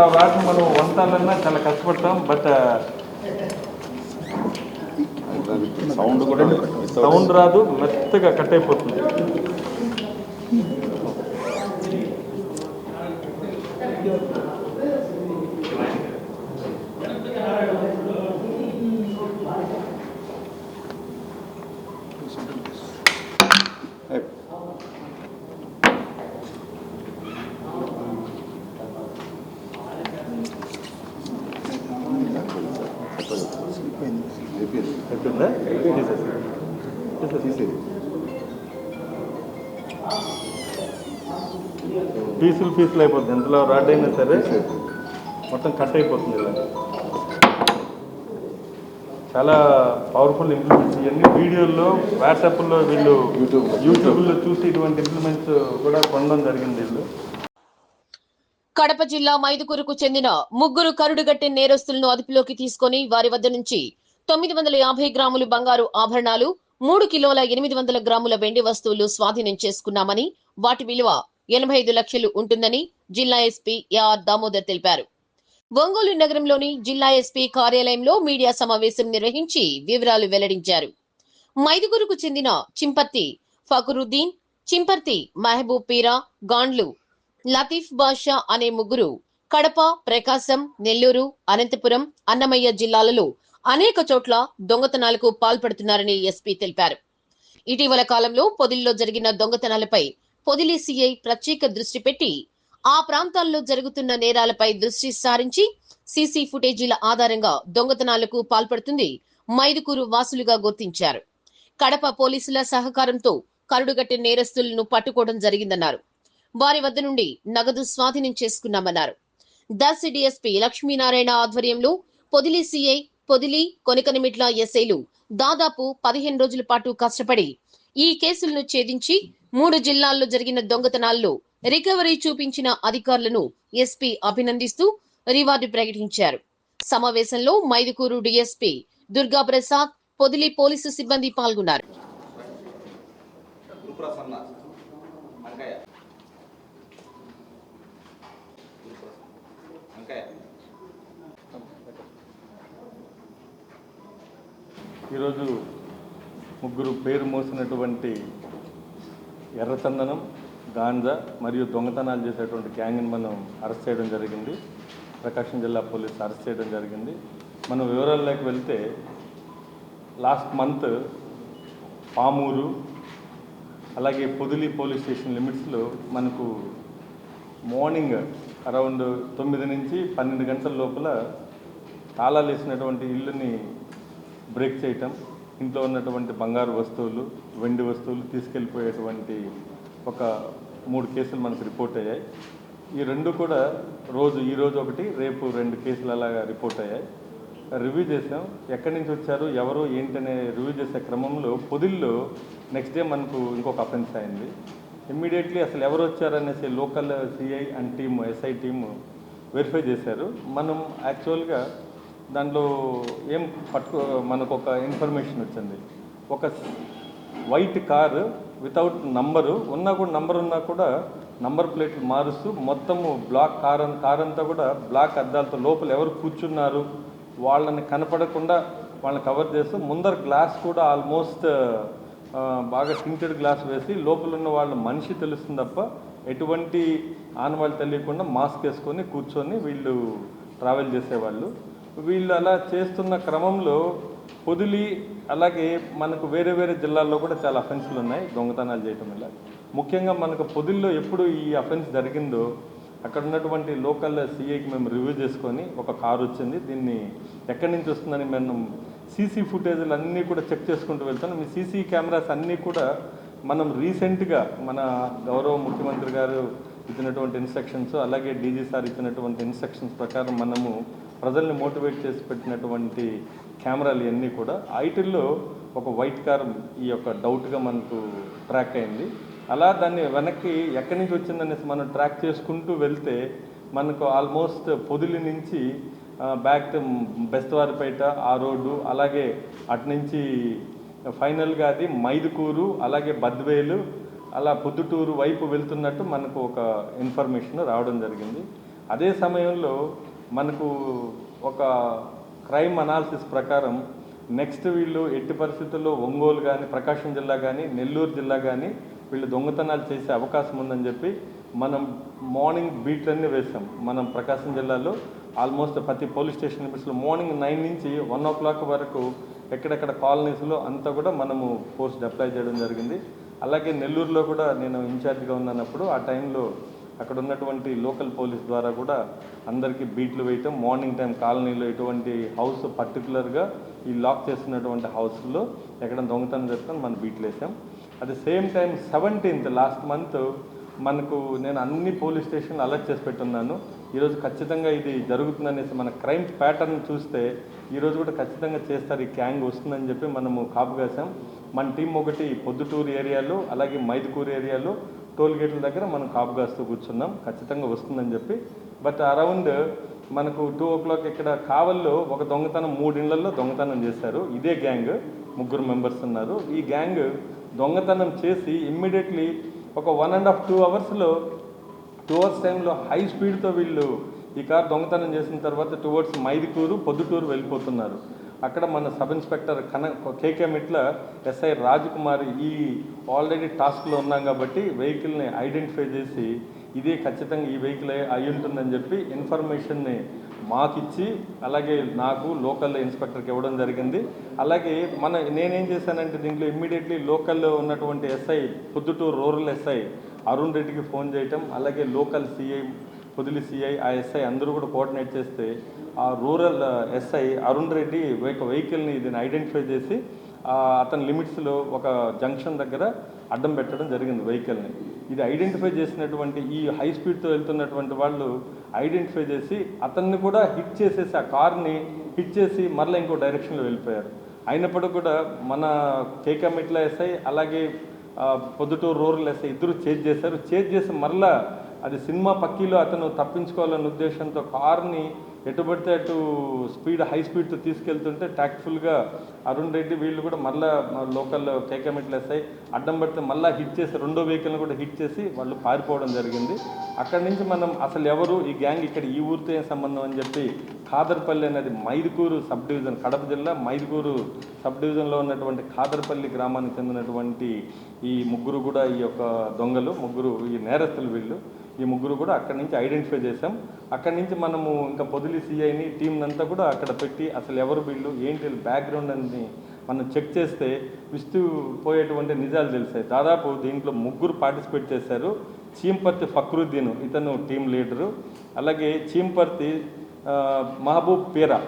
ఇంతలా వాటిని మనం వంటాలన్నా చాలా కష్టపడతాం బట్ సౌండ్ కూడా సౌండ్ రాదు మెత్తగా కట్ అయిపోతుంది. పీసులు పీసులు అయిపోతుంది. ఎంతలో రాడ్ అయినా సరే మొత్తం కట్ అయిపోతుంది ఇలా. చాలా పవర్ఫుల్ ఇంప్లిమెంట్స్ ఇవన్నీ వీడియోల్లో వాట్సాప్లో వీళ్ళు యూట్యూబ్లో. యూట్యూబ్లో చూసి ఇటువంటి ఇంప్లిమెంట్స్ కూడా కొనడం జరిగింది వీళ్ళు. కడప జిల్లా మైదుకూరుకు చెందిన ముగ్గురు కరుడుగట్టే నేరస్తులను అదుపులోకి తీసుకొని వారి వద్ద నుంచి తొమ్మిది వందల యాభై గ్రాములు బంగారు ఆభరణాలు మూడు కిలోల ఎనిమిది వందల గ్రాముల వెండి వస్తువులు స్వాధీనం చేసుకున్నామని వాటి విలువ ఎనభై ఐదు లక్షలు ఉంటుందని జిల్లా ఎస్పీ ఆర్ దామోదర్ తెలిపారు. ఒంగోలు నగరంలోని జిల్లా ఎస్పీ కార్యాలయంలో మీడియా సమావేశం నిర్వహించి వివరాలు వెల్లడించారు. మైదుగురుకు చెందిన చింపర్తి ఫకరుద్దీన్ చింపర్తి మహబూబ్ పీరా గాండ్లు లతీఫ్ బాషా అనే ముగ్గురు కడప ప్రకాశం నెల్లూరు అనంతపురం అన్నమయ్య జిల్లాలలో అనేక చోట్ల దొంగతనాలకు పాల్పడుతున్నారని ఎస్పీ తెలిపారు. ఇటీవల కాలంలో పొదిలిలో జరిగిన దొంగతనాలపై పొదిలి సిఐ ప్రత్యేక దృష్టి పెట్టి ఆ ప్రాంతాల్లో జరుగుతున్న నేరాలపై దృష్టి సారించి సీసీ ఫుటేజీల ఆధారంగా దొంగతనాలకు పాల్పడుతుంది మైదుకూరు వాసులుగా గుర్తించారు. కడప పోలీసుల సహకారంతో కరుడుగట్టే నేరస్తులను పట్టుకోవడం జరిగిందన్నారు. వారి వద్ద నుండి నగదు స్వాధీనం చేసుకున్నామన్నారు. దర్శి డిఎస్పీ లక్ష్మీనారాయణ ఆధ్వర్యంలో పొదిలి సిఐ పొదిలి కొనికనిమిట్ల ఎస్ఐలు దాదాపు పదిహేను రోజుల పాటు కష్టపడి ఈ కేసులను ఛేదించి మూడు జిల్లాల్లో జరిగిన దొంగతనాల్లో రికవరీ చూపించిన అధికారులను ఎస్పీ అభినందిస్తూ రివార్డు ప్రకటించారు. సమావేశంలో మైదుకూరు డిఎస్పీ దుర్గాప్రసాద్ పొదిలి పోలీసు సిబ్బంది పాల్గొన్నారు గురుప్రసన్న అంకయ్య అంకయ్య ఈరోజు ముగ్గురు పేరు మోసినటువంటి ఎర్రచందనం గాంజా మరియు దొంగతనాలు చేసేటువంటి గ్యాంగ్ని మనం అరెస్ట్ చేయడం జరిగింది. ప్రకాశం జిల్లా పోలీసు అరెస్ట్ చేయడం జరిగింది. మనం వివరాల్లోకి వెళ్తే లాస్ట్ మంత్ పామూరు అలాగే పొదిలి పోలీస్ స్టేషన్ లిమిట్స్లో మనకు మార్నింగ్ అరౌండ్ తొమ్మిది నుంచి పన్నెండు గంటల లోపల తాళాలు వేసినటువంటి ఇల్లుని బ్రేక్ చేయటం ఇంట్లో ఉన్నటువంటి బంగారు వస్తువులు వెండి వస్తువులు తీసుకెళ్ళిపోయేటువంటి ఒక మూడు కేసులు మనకు రిపోర్ట్ అయ్యాయి. ఈ రెండు కూడా రోజు ఈరోజు ఒకటి రేపు రెండు కేసులు అలాగా రిపోర్ట్ అయ్యాయి. రివ్యూ చేసాం ఎక్కడి నుంచి వచ్చారు ఎవరు ఏంటనే రివ్యూ చేసే క్రమంలో పొదిల్లో నెక్స్ట్ డే మనకు ఇంకొక అఫెన్స్ అయింది. ఇమ్మీడియట్లీ అసలు ఎవరు వచ్చారనేసి local CI and team SI team verify చేశారు. మనం యాక్చువల్గా దాంట్లో ఏం పట్టుకో మనకు ఒక ఇన్ఫర్మేషన్ వచ్చింది. ఒక వైట్ కారు వితౌట్ నంబరు ఉన్నా కూడా నంబర్ ఉన్నా కూడా నంబర్ ప్లేట్లు మారుస్తూ మొత్తము బ్లాక్ కార్ అన్- కార్ అంతా కూడా బ్లాక్ అద్దాలతో లోపల ఎవరు కూర్చున్నారు వాళ్ళని కనపడకుండా వాళ్ళని కవర్ చేస్తూ ముందర గ్లాస్ కూడా ఆల్మోస్ట్ బాగా టింటెడ్ గ్లాస్ వేసి లోపల ఉన్న వాళ్ళ మనిషి తెలుస్తుంది తప్ప ఎటువంటి ఆనవాళ్ళు తెలియకుండా మాస్క్ వేసుకొని కూర్చొని వీళ్ళు ట్రావెల్ చేసేవాళ్ళు. వీళ్ళు అలా చేస్తున్న క్రమంలో పొదిలి అలాగే మనకు వేరే వేరే జిల్లాల్లో కూడా చాలా అఫెన్స్లు ఉన్నాయి దొంగతనాలు చేయటం వల్ల. ముఖ్యంగా మనకు పొదిల్లో ఎప్పుడు ఈ అఫెన్స్ జరిగిందో అక్కడ ఉన్నటువంటి లోకల్ సిఐకి మేము రివ్యూ చేసుకొని ఒక కారు వచ్చింది దీన్ని ఎక్కడి నుంచి వస్తుందని మేము సీసీ ఫుటేజ్లు అన్నీ కూడా చెక్ చేసుకుంటూ వెళ్తాను. మీ సీసీ కెమెరాస్ అన్నీ కూడా మనం రీసెంట్గా మన గౌరవ ముఖ్యమంత్రి గారు ఇచ్చినటువంటి ఇన్స్ట్రక్షన్స్ అలాగే డీజీ సార్ ఇచ్చినటువంటి ఇన్స్ట్రక్షన్స్ ప్రకారం మనము ప్రజల్ని మోటివేట్ చేసి పెట్టినటువంటి కెమెరాలు ఇవన్నీ కూడా ఐటీల్లో ఒక వైట్ కార్ ఈ యొక్క డౌట్గా మనకు ట్రాక్ అయింది. అలా దాన్ని వెనక్కి ఎక్కడి నుంచి వచ్చిందనేసి మనం ట్రాక్ చేసుకుంటూ వెళ్తే మనకు ఆల్మోస్ట్ పొదిలి నుంచి బ్యాక్ బెస్తవారిపేట ఆ రోడ్డు అలాగే అటు నుంచి ఫైనల్గా అది మైదుకూరు అలాగే బద్వేలు అలా పొద్దుటూరు వైపు వెళ్తున్నట్టు మనకు ఒక ఇన్ఫర్మేషన్ రావడం జరిగింది. అదే సమయంలో మనకు ఒక క్రైమ్ అనాలిసిస్ ప్రకారం నెక్స్ట్ వీళ్ళు ఎట్టి పరిస్థితుల్లో ఒంగోలు కానీ ప్రకాశం జిల్లా కానీ నెల్లూరు జిల్లా కానీ వీళ్ళు దొంగతనాలు చేసే అవకాశం ఉందని చెప్పి మనం మార్నింగ్ బీట్లన్నీ వేసాం మనం ప్రకాశం జిల్లాలో ఆల్మోస్ట్ ప్రతి పోలీస్ స్టేషన్ లిమిట్స్లో మార్నింగ్ నైన్ నుంచి వన్ ఓ క్లాక్ వరకు ఎక్కడెక్కడ కాలనీస్లో అంతా కూడా మనము ఫోర్స్ అప్లై చేయడం జరిగింది. అలాగే నెల్లూరులో కూడా నేను ఇన్ఛార్జ్గా ఉన్నప్పుడు ఆ టైంలో అక్కడ ఉన్నటువంటి లోకల్ పోలీస్ ద్వారా కూడా అందరికీ బీట్లు వేయటం మార్నింగ్ టైం కాలనీలో ఎటువంటి హౌస్ పర్టికులర్గా ఈ లాక్ చేస్తున్నటువంటి హౌస్లో ఎక్కడ దొంగతనం చేసుకొని మనం బీట్లు వేసాం. At the same time seventeenth last month మనకు నేను అన్ని పోలీస్ స్టేషన్లు అలర్ట్ చేసి పెట్టున్నాను. ఈరోజు ఖచ్చితంగా ఇది జరుగుతుందనేసి మన క్రైమ్ ప్యాటర్న్ చూస్తే ఈరోజు కూడా ఖచ్చితంగా చేస్తారు ఈ గ్యాంగ్ వస్తుందని చెప్పి మనము కాపు కాసాం మన టీం ఒకటి పొద్దుటూరు ఏరియాలో అలాగే మైదుకూరు ఏరియాలో టోల్ గేట్ల దగ్గర మనం కాపు కాస్తూ కూర్చున్నాం. ఖచ్చితంగా వస్తుందని చెప్పి. బట్ అరౌండ్ మనకు టూ ఓ క్లాక్ ఇక్కడ కావల్లో ఒక దొంగతనం మూడిళ్ళలో దొంగతనం చేశారు. ఇదే గ్యాంగ్. ముగ్గురు మెంబర్స్ ఉన్నారు. ఈ గ్యాంగ్ దొంగతనం చేసి ఇమ్మీడియట్లీ ఒక వన్ అండ్ హాఫ్ టూ అవర్స్లో టూ అవర్స్ టైంలో హై స్పీడ్తో వీళ్ళు ఈ కార్ దొంగతనం చేసిన తర్వాత టువర్డ్స్ మైదుకూరు పొద్దుటూరు వెళ్ళిపోతున్నారు. అక్కడ మన సబ్ ఇన్స్పెక్టర్ కన కేకే మిట్ల ఎస్ఐ రాజకుమారి ఈ ఆల్రెడీ టాస్క్లో ఉన్నాం కాబట్టి వెహికల్ని ఐడెంటిఫై చేసి ఇదే ఖచ్చితంగా ఈ వెహికల్ అయి ఉంటుందని చెప్పి ఇన్ఫర్మేషన్ని మాకిచ్చి అలాగే నాకు లోకల్ ఇన్స్పెక్టర్కి ఇవ్వడం జరిగింది. అలాగే మన నేనేం చేశానంటే దీంట్లో ఇమ్మీడియట్లీ లోకల్లో ఉన్నటువంటి SI Proddatur rural SI Arun రెడ్డికి ఫోన్ చేయటం అలాగే లోకల్ సిఐ పొదిలి సిఐ ఆ ఎస్ఐ అందరూ కూడా కోఆర్డినేట్ చేస్తే ఆ రూరల్ ఎస్ఐ అరుణ్ రెడ్డి ఒక వెహికల్ని దీన్ని ఐడెంటిఫై చేసి అతని లిమిట్స్లో ఒక జంక్షన్ దగ్గర అడ్డం పెట్టడం జరిగింది వెహికల్ని. ఇది ఐడెంటిఫై చేసినటువంటి ఈ హై స్పీడ్తో వెళ్తున్నటువంటి వాళ్ళు ఐడెంటిఫై చేసి అతన్ని కూడా హిట్ చేసేసి ఆ కార్ని హిట్ చేసి మరలా ఇంకో డైరెక్షన్లో వెళ్ళిపోయారు. అయినప్పటికీ కూడా మన కేకమిట్ల ఎస్ఐ అలాగే పొద్దుటూరు రూరల్ ఎస్ఐ ఇద్దరు చేజ్ చేశారు. చేజ్ చేసి మరలా అది సినిమా పక్కీలో అతను తప్పించుకోవాలన్న ఉద్దేశంతో కార్ని ఎటు పడితే అటు స్పీడ్ హై స్పీడ్తో తీసుకెళ్తుంటే ట్యాక్ట్ఫుల్గా అరుణ్ రెడ్డి వీళ్ళు కూడా మళ్ళా లోకల్ కేకమెట్లు వేస్తాయి అడ్డం పడితే మళ్ళీ హిట్ చేసి రెండో వెహికల్ని కూడా హిట్ చేసి వాళ్ళు పారిపోవడం జరిగింది. అక్కడి నుంచి మనం అసలు ఎవరు ఈ గ్యాంగ్ ఇక్కడ ఈ ఊరితో ఏం సంబంధం అని చెప్పి ఖాదర్పల్లి అనేది మైదుకూరు సబ్ డివిజన్ కడప జిల్లా మైదుకూరు సబ్ డివిజన్లో ఉన్నటువంటి ఖాదర్పల్లి గ్రామానికి చెందినటువంటి ఈ ముగ్గురు కూడా ఈ యొక్క దొంగలు ముగ్గురు ఈ నేరస్తులు వీళ్ళు. ఈ ముగ్గురు కూడా అక్కడి నుంచి ఐడెంటిఫై చేశాం. అక్కడి నుంచి మనము ఇంకా పొదిలి సిఐని టీం అంతా కూడా అక్కడ పెట్టి అసలు ఎవరు వీళ్ళు ఏంటి బ్యాక్గ్రౌండ్ అని మనం చెక్ చేస్తే విస్తూ పోయేటువంటి నిజాలు తెలిసాయి. దాదాపు దీంట్లో ముగ్గురు పార్టిసిపేట్ చేశారు. చీంపర్తి ఫక్రుద్దీన్ ఇతను టీం లీడరు. అలాగే చీంపర్తి మహబూబ్ పీరా.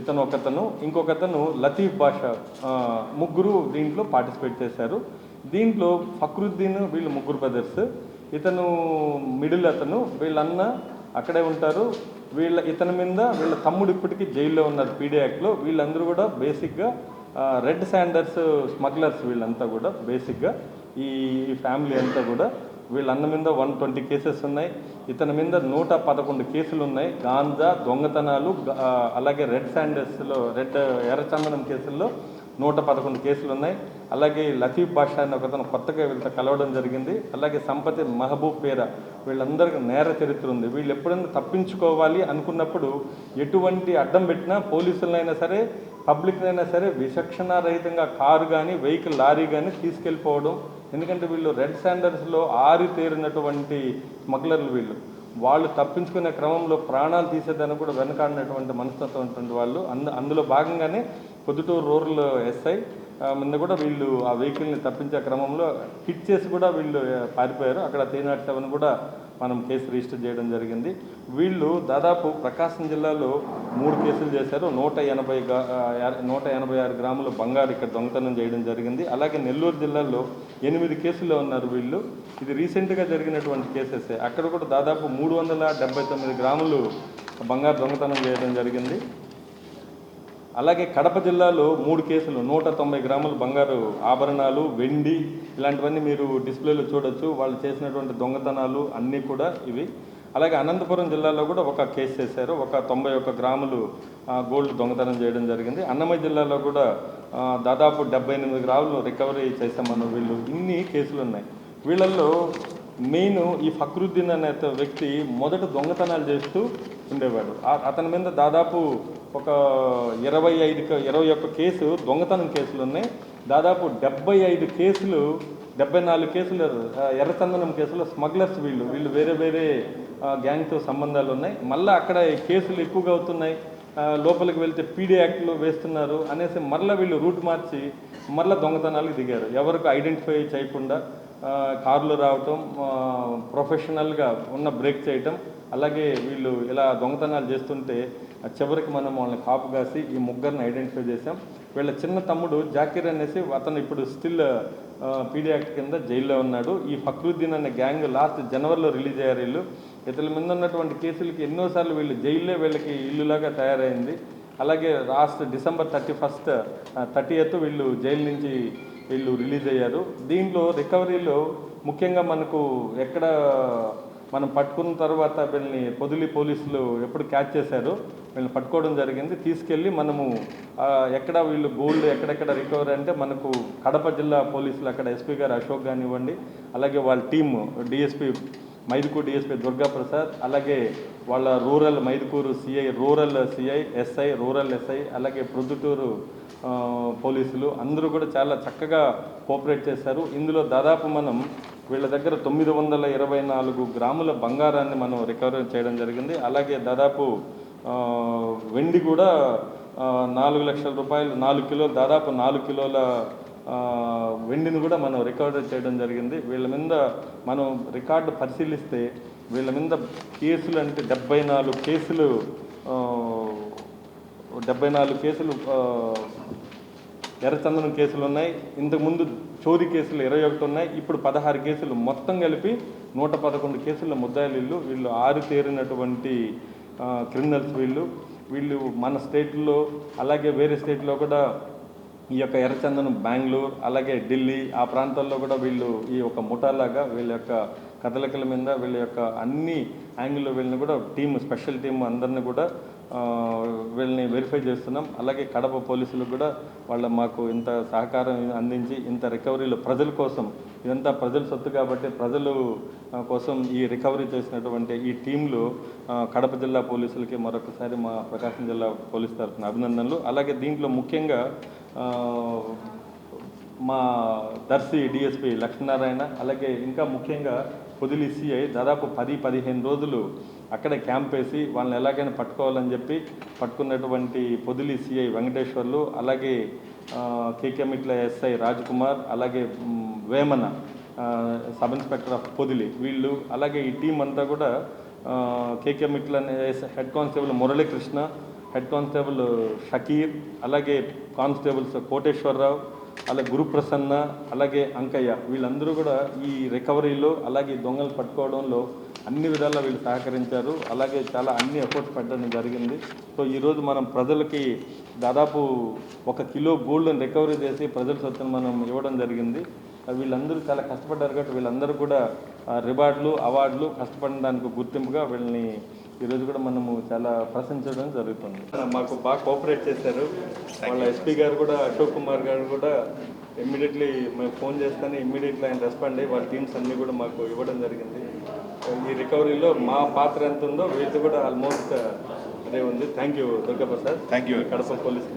ఇతను ఒకతను ఇంకొకతను లతీఫ్ బాషా ముగ్గురు దీంట్లో పార్టిసిపేట్ చేశారు. దీంట్లో ఫక్రుద్దీన్ వీళ్ళు ముగ్గురు బ్రదర్స్. ఇతను మిడిల్ అతను వీళ్ళన్న అక్కడే ఉంటారు. వీళ్ళ ఇతని మీద వీళ్ళ తమ్ముడు ఇప్పటికీ జైల్లో ఉన్నారు పీడీ యాక్ట్లో. వీళ్ళందరూ కూడా బేసిక్గా రెడ్ శాండర్స్ స్మగ్లర్స్ వీళ్ళంతా కూడా బేసిక్గా ఈ ఫ్యామిలీ అంతా కూడా. వీళ్ళన్న మీద వన్ ట్వంటీ కేసెస్ ఉన్నాయి. ఇతని మీద నూట పదకొండు కేసులు ఉన్నాయి. గాంజా దొంగతనాలు అలాగే రెడ్ శాండల్స్లో రెడ్ ఎర్రచందనం కేసుల్లో నూట పదకొండు కేసులు ఉన్నాయి అలాగే లతీఫ్ బాషా అనే ఒకతను కొత్తగా వీళ్ళతో కలవడం జరిగింది. అలాగే సంపతి మహబూబ్ పేర వీళ్ళందరికీ నేర చరిత్ర ఉంది. వీళ్ళు ఎప్పుడైనా తప్పించుకోవాలి అనుకున్నప్పుడు ఎటువంటి అడ్డం పెట్టినా పోలీసులైనా సరే పబ్లిక్నైనా సరే విచక్షణారహితంగా కారు కానీ వెహికల్ లారీ కానీ తీసుకెళ్ళిపోవడం. ఎందుకంటే వీళ్ళు రెడ్ శాండర్స్లో ఆరి తేరినటువంటి స్మగ్లర్లు వీళ్ళు. వాళ్ళు తప్పించుకునే క్రమంలో ప్రాణాలు తీసేదానికి కూడా వెనకాడినటువంటి మనస్తత్వం ఉన్నటువంటి వాళ్ళు. అందు అందులో భాగంగానే పొద్దుటూరు రూరల్ ఎస్ఐ ఆ, ముందు కూడా వీళ్ళు ఆ వెహికల్ని తప్పించే క్రమంలో హిట్ చేసి కూడా వీళ్ళు పారిపోయారు. అక్కడ త్రీ నాట్ సెవెన్ కూడా మనం కేసు రిజిస్టర్ చేయడం జరిగింది. వీళ్ళు దాదాపు ప్రకాశం జిల్లాలో మూడు కేసులు చేశారు. నూట ఎనభై నూట ఎనభై ఆరు గ్రాముల బంగారు ఇక్కడ దొంగతనం చేయడం జరిగింది. అలాగే నెల్లూరు జిల్లాలో ఎనిమిది కేసుల్లో ఉన్నారు వీళ్ళు. ఇది రీసెంట్గా జరిగినటువంటి కేసెస్ అక్కడ కూడా దాదాపు మూడు వందల డెబ్బై తొమ్మిది గ్రాములు బంగారు దొంగతనం చేయడం జరిగింది. అలాగే కడప జిల్లాలో మూడు కేసులు నూట తొంభై గ్రాముల బంగారు ఆభరణాలు వెండి ఇలాంటివన్నీ మీరు డిస్ప్లేలో చూడొచ్చు. వాళ్ళు చేసినటువంటి దొంగతనాలు అన్నీ కూడా ఇవి. అలాగే అనంతపురం జిల్లాలో కూడా ఒక కేసు చేశారు. ఒక తొంభై ఒక్క గ్రాములు గోల్డ్ దొంగతనం చేయడం జరిగింది. అన్నమయ్య జిల్లాలో కూడా దాదాపు డెబ్బై ఎనిమిది గ్రాములు రికవరీ చేసాం మనం వీళ్ళు. ఇన్ని కేసులు ఉన్నాయి. వీళ్ళల్లో మెయిన్ ఈ ఫక్రుద్దీన్ అనే వ్యక్తి మొదట దొంగతనాలు చేస్తూ ఉండేవాడు. అతని మీద దాదాపు ఒక ఇరవై ఐదు ఇరవై ఒక్క కేసు దొంగతనం కేసులు ఉన్నాయి. దాదాపు డెబ్బై ఐదు కేసులు డెబ్బై నాలుగు కేసులు ఎర్రచందనం కేసులు స్మగ్లర్స్ వీళ్ళు వీళ్ళు వేరే వేరే గ్యాంగ్తో సంబంధాలు ఉన్నాయి. మళ్ళీ అక్కడ కేసులు ఎక్కువగా అవుతున్నాయి. లోపలికి వెళ్తే పీడీ యాక్ట్లో వేస్తున్నారు అనేసి మరలా వీళ్ళు రూట్ మార్చి మరలా దొంగతనాలకు దిగారు. ఎవరికి ఐడెంటిఫై చేయకుండా కార్లు కారులో రావటం ప్రొఫెషనల్గా ఉన్న బ్రేక్ చేయటం అలాగే వీళ్ళు ఇలా దొంగతనాలు చేస్తుంటే చివరికి మనం వాళ్ళని కాపు కాసి ఈ ముగ్గురిని ఐడెంటిఫై చేసాం వీళ్ళ చిన్న తమ్ముడు జాకీర్ అనేసి అతను ఇప్పుడు స్టిల్ పీడీ యాక్ట్ కింద జైల్లో ఉన్నాడు. ఈ ఫక్రుద్దీన్ అనే గ్యాంగ్ లాస్ట్ జనవరిలో రిలీజ్ అయ్యారు వీళ్ళు. ఇతని మీద ఉన్నటువంటి కేసులకి ఎన్నోసార్లు వీళ్ళు జైల్లో వీళ్ళకి ఇల్లులాగా తయారైంది. అలాగే last December thirty first thirty eighth వీళ్ళు జైలు నుంచి వీళ్ళు రిలీజ్ అయ్యారు. దీంట్లో రికవరీలో ముఖ్యంగా మనకు ఎక్కడ మనం పట్టుకున్న తర్వాత వీళ్ళని పొదిలి పోలీసులు ఎప్పుడు క్యాచ్ చేశారు? వీళ్ళని పట్టుకోవడం జరిగింది. తీసుకెళ్ళి మనము ఎక్కడ వీళ్ళు గోల్డ్ ఎక్కడెక్కడ రికవరీ అంటే మనకు కడప జిల్లా పోలీసులు అక్కడ ఎస్పీ గారు అశోక్ కానివ్వండి అలాగే వాళ్ళ team DSP Mydukur DSP Durga Prasad అలాగే వాళ్ళ rural Mydukur CI rural CI SI rural SI అలాగే ప్రొద్దుటూరు పోలీసులు అందరూ కూడా చాలా చక్కగా కోఆపరేట్ చేశారు. ఇందులో దాదాపు మనం వీళ్ళ దగ్గర తొమ్మిది వందల ఇరవై నాలుగు గ్రాముల బంగారాన్ని మనం రికవరీ చేయడం జరిగింది. అలాగే దాదాపు వెండి కూడా నాలుగు లక్షల రూపాయలు నాలుగు కిలోలు దాదాపు నాలుగు కిలోల వెండిని కూడా మనం రికవరీ చేయడం జరిగింది. వీళ్ళ మీద మనం రికార్డు పరిశీలిస్తే వీళ్ళ మీద కేసులు అంటే డెబ్బై నాలుగు కేసులు డెబ్బై నాలుగు కేసులు ఎర్రచందనం కేసులు ఉన్నాయి. ఇంతకుముందు చోరీ కేసులు ఇరవై ఒకటి ఉన్నాయి. ఇప్పుడు పదహారు కేసులు మొత్తం కలిపి నూట పదకొండు కేసుల ముద్దాయిలు వీళ్ళు వీళ్ళు ఆరు తేరినటువంటి క్రిమినల్స్ వీళ్ళు. వీళ్ళు మన స్టేట్లో అలాగే వేరే స్టేట్లో కూడా ఈ యొక్క ఎర్రచందనం బెంగళూరు అలాగే ఢిల్లీ ఆ ప్రాంతాల్లో కూడా వీళ్ళు ఈ యొక్క ముఠాలాగా వీళ్ళ యొక్క కదలికల మీద వీళ్ళ యొక్క అన్ని యాంగిల్లో వీళ్ళని కూడా టీం స్పెషల్ టీం అందరిని కూడా వీళ్ళని వెరిఫై చేస్తున్నాం. అలాగే కడప పోలీసులకు కూడా వాళ్ళ మాకు ఇంత సహకారం అందించి ఇంత రికవరీలు ప్రజల కోసం ఇదంతా ప్రజల సొత్తు కాబట్టి ప్రజలు కోసం ఈ రికవరీ చేసినటువంటి ఈ టీంలో కడప జిల్లా పోలీసులకి మరొకసారి మా ప్రకాశం జిల్లా పోలీస్ తరఫున అభినందనలు. అలాగే దీంట్లో ముఖ్యంగా మా దర్శి డిఎస్పి లక్ష్మీనారాయణ అలాగే ఇంకా ముఖ్యంగా పొదిలి సిఐ దాదాపు పది పదిహేను రోజులు అక్కడే క్యాంప్ వేసి వాళ్ళని ఎలాగైనా పట్టుకోవాలని చెప్పి పట్టుకున్నటువంటి పొదిలి సిఐ వెంకటేశ్వర్లు అలాగే ఆ, కేకేమిట్ల ఎస్ఐ కుమార్ అలాగే Vemana sub inspector of Podili వీళ్ళు అలాగే ఈ టీం అంతా కూడా ఆ, Kekamitla head constable Muralikrishna head constable Shakir అలాగే కానిస్టేబుల్స్ కోటేశ్వరరావు అలాగే గురుప్రసన్న అలాగే అంకయ్య వీళ్ళందరూ కూడా ఈ రికవరీలో అలాగే దొంగలు పట్టుకోవడంలో అన్ని విధాలా వీళ్ళు సహకరించారు. అలాగే చాలా అన్ని ఎఫర్ట్స్ పెట్టడం జరిగింది. సో ఈరోజు మనం ప్రజలకి దాదాపు ఒక కిలో గోల్డ్ని రికవరీ చేసి ప్రజల సొత్తును మనం ఇవ్వడం జరిగింది. వీళ్ళందరూ చాలా కష్టపడ్డారు కాబట్టి వీళ్ళందరూ కూడా రివార్డులు అవార్డులు కష్టపడడానికి గుర్తింపుగా వీళ్ళని ఈరోజు కూడా మనము చాలా ప్రశంసించడం జరుగుతుంది. మాకు బాగా కోఆపరేట్ చేశారు. వాళ్ళ ఎస్పీ గారు కూడా అశోక్ కుమార్ గారు కూడా ఇమ్మీడియట్లీ మేము ఫోన్ చేస్తానే ఇమ్మీడియట్లీ ఆయన రెస్పాండ్ అయ్యి వాళ్ళ టీమ్స్ అన్నీ కూడా మాకు ఇవ్వడం జరిగింది. ఈ రికవరీలో మా పాత్ర ఎంత ఉందో వీళ్ళది కూడా ఆల్మోస్ట్ అదే ఉంది. Thank you Durga Prasad Thank you. Kadapa police